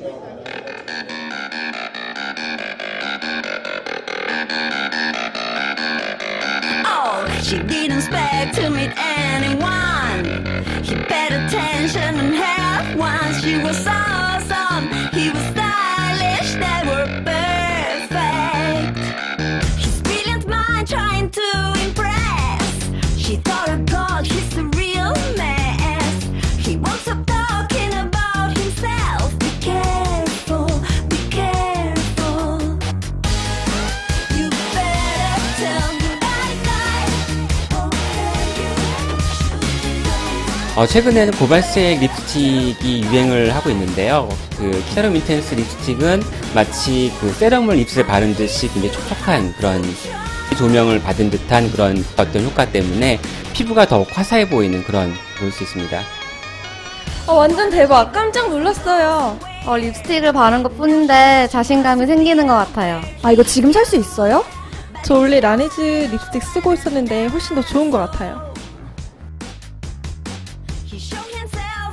Oh, she didn't expect to meet anyone. He paid attention and half once she was awesome. He was. 어, 최근에는 고발색 립스틱이 유행을 하고 있는데요. 그 세럼 인텐스 립스틱은 마치 그 세럼을 입술에 바른 듯이 굉장히 촉촉한 그런 조명을 받은 듯한 그런 어떤 효과 때문에 피부가 더욱 화사해 보이는 그런 볼 수 있습니다. 어, 완전 대박. 깜짝 놀랐어요. 어, 립스틱을 바른 것 뿐인데 자신감이 생기는 것 같아요. 아, 이거 지금 살 수 있어요? 저 원래 라네즈 립스틱 쓰고 있었는데 훨씬 더 좋은 것 같아요. He show himself.